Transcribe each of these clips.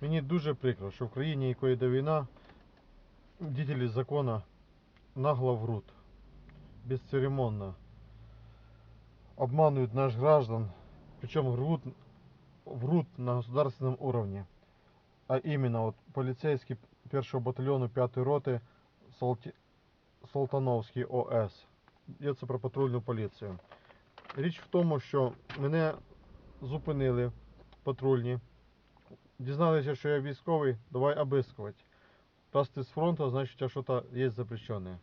Мені дуже прикро, що в країні, якої йде війна, дітелі закона нагло врут, бесцеремонно обманывают наш граждан, причем врут, врут на государственном уровне. А именно вот полицейский первого батальону 5 роти Салти... Салтановський ОС. Йдеться про патрульну поліцію. Річ в тому, що мене зупинили патрульні. Дізналися, що я військовий, давай обыскивать. Раз ты с фронта, значит у тебя что-то есть запрещенное.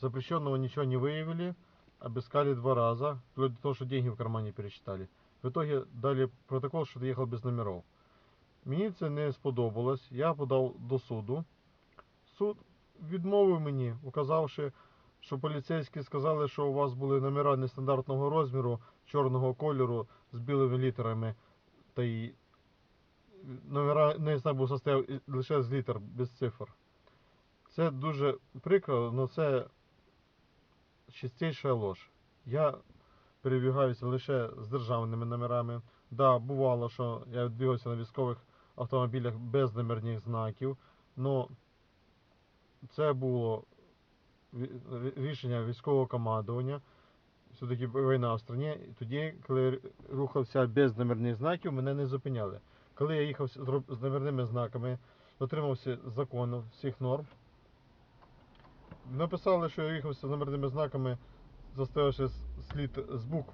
Запрещенного ничего не выявили, обыскали два раза, вплоть до того, что деньги в кармане пересчитали. В итоге дали протокол, що ти їхав без номеров. Мені це не сподобалось, я подав до суду. Суд відмовив мені, указавши, що поліцейські сказали, що у вас були номера нестандартного розміру, чорного кольору з білими літерами, та й номера не знаю, був состояв лише з літер, без цифр. Це дуже прикро, але це чистіша ложь. Я перебігаюся лише з державними номерами. Да, бувало, що я двигався на військових автомобілях без номерних знаків, але це було рішення військового командування. Все-таки війна в страні. Тоді, коли рухався без номерних знаків, мене не зупиняли. Коли я їхав з номерними знаками, дотримався закону, всіх норм. Написали, що я їхав з номерними знаками, застоявши з, з, букв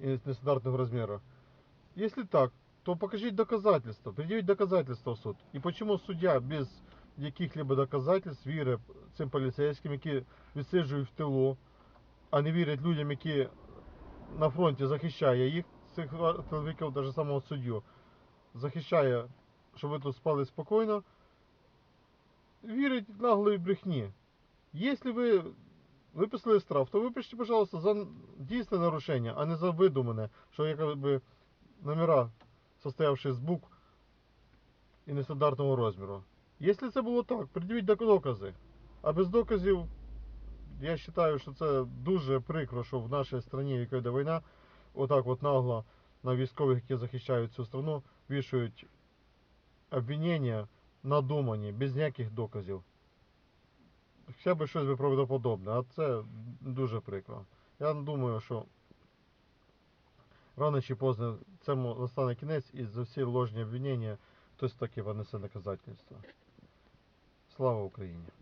нестандартного розміру. Если так, то покажіть доказательства, предъявіть доказательства в суд. І почему суддя без яких-либо доказательств вірить цим поліцейським, які відсиджують в тилу, а не вірять людям, які на фронті захищає їх, цих чоловіків, навіть самого суддю, захищає, щоб ви тут спали спокійно, вірить наглої брехні. Якщо ви виписали штраф, то випишіть, пожалуйста, за дійсне нарушення, а не за видумане, що якби номера, состоявшие з букв і нестандартного розміру. Якщо це було так, пред'явіть докази. А без доказів, я вважаю, що це дуже прикро, що в нашій країні, якій йде війна, отак от нагло на військових, які захищають цю страну, вішають обвинення надумані, без ніяких доказів. Хоча б щось би правдоподобне, а це дуже прикро. Я думаю, що рано чи поздно цьому настане кінець і за всі ложні обвинення хтось таки понесе наказательство. Слава Україні!